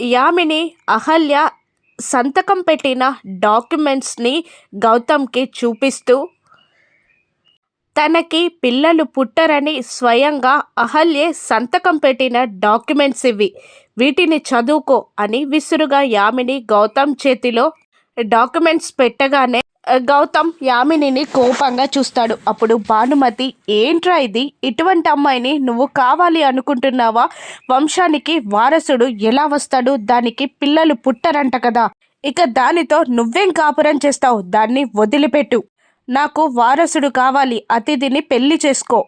యామిని అహల్య సంతకం పెట్టిన డాక్యుమెంట్స్ని గౌతమ్కి చూపిస్తూ తనకి పిల్లలు పుట్టరని స్వయంగా అహల్యే సంతకం పెట్టిన డాక్యుమెంట్స్ ఇవి. వీటిని చదువుకో అని విసురుగా యామిని గౌతమ్ చేతిలో డాక్యుమెంట్స్ పెట్టగానే గౌతమ్ యామినిని కోపంగా చూస్తాడు. అప్పుడు భానుమతి ఏంట్రా ఇది? ఇటువంటి అమ్మాయిని నువ్వు కావాలి అనుకుంటున్నావా? వంశానికి వారసుడు ఎలా వస్తాడు? దానికి పిల్లలు పుట్టరంట కదా. ఇక దానితో నువ్వేం కాపురం చేస్తావు? దాన్ని వదిలిపెట్టు. నాకు వారసుడు కావాలి. అతిథిని పెళ్ళి చేసుకో.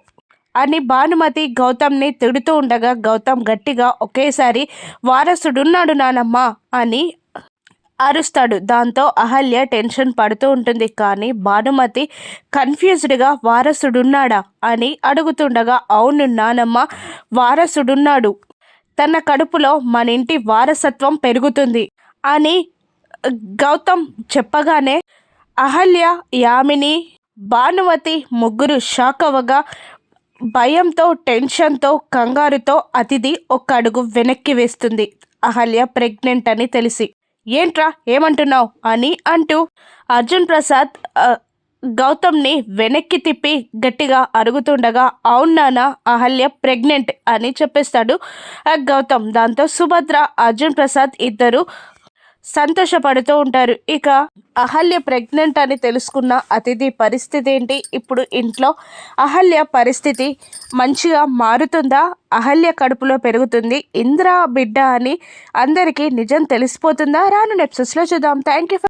అని భానుమతి గౌతమ్ని తిడుతూ ఉండగా గౌతమ్ గట్టిగా ఒకేసారి వారసుడున్నాడు నానమ్మ అని అరుస్తాడు. దాంతో అహల్య టెన్షన్ పడుతూ ఉంటుంది. కానీ భానుమతి కన్ఫ్యూజ్డ్గా వారసుడున్నాడా అని అడుగుతుండగా అవును నానమ్మ వారసుడున్నాడు. తన కడుపులో మన ఇంటి వారసత్వం పెరుగుతుంది అని గౌతమ్ చెప్పగానే అహల్య యామిని భానుమతి ముగ్గురు షాక్ అవ్వగా భయంతో టెన్షన్తో కంగారుతో అతిథి ఒక అడుగు వెనక్కి వేస్తుంది. అహల్య ప్రెగ్నెంట్ అని తెలిసి ఏంట్రా ఏమంటున్నావు? అని అంటూ అర్జున్ ప్రసాద్ గౌతమ్ని వెనక్కి తిప్పి గట్టిగా అరుగుతుండగా అవును నాన్న అహల్య ప్రెగ్నెంట్ అని చెప్పేస్తాడు ఆ, గౌతమ్. దాంతో సుభద్ర అర్జున్ ప్రసాద్ ఇద్దరు సంతోషపడుతూ ఉంటారు. ఇక అహల్య ప్రెగ్నెంట్ అని తెలుసుకున్న అతిథి పరిస్థితి ఏంటి? ఇప్పుడు ఇంట్లో అహల్య పరిస్థితి మంచిగా మారుతుందా? అహల్య కడుపులో పెరుగుతుంది. ఇంద్ర బిడ్డ అని అందరికీ నిజం తెలిసిపోతుందా? రాను నెప్సెస్లో చూద్దాం. Thank you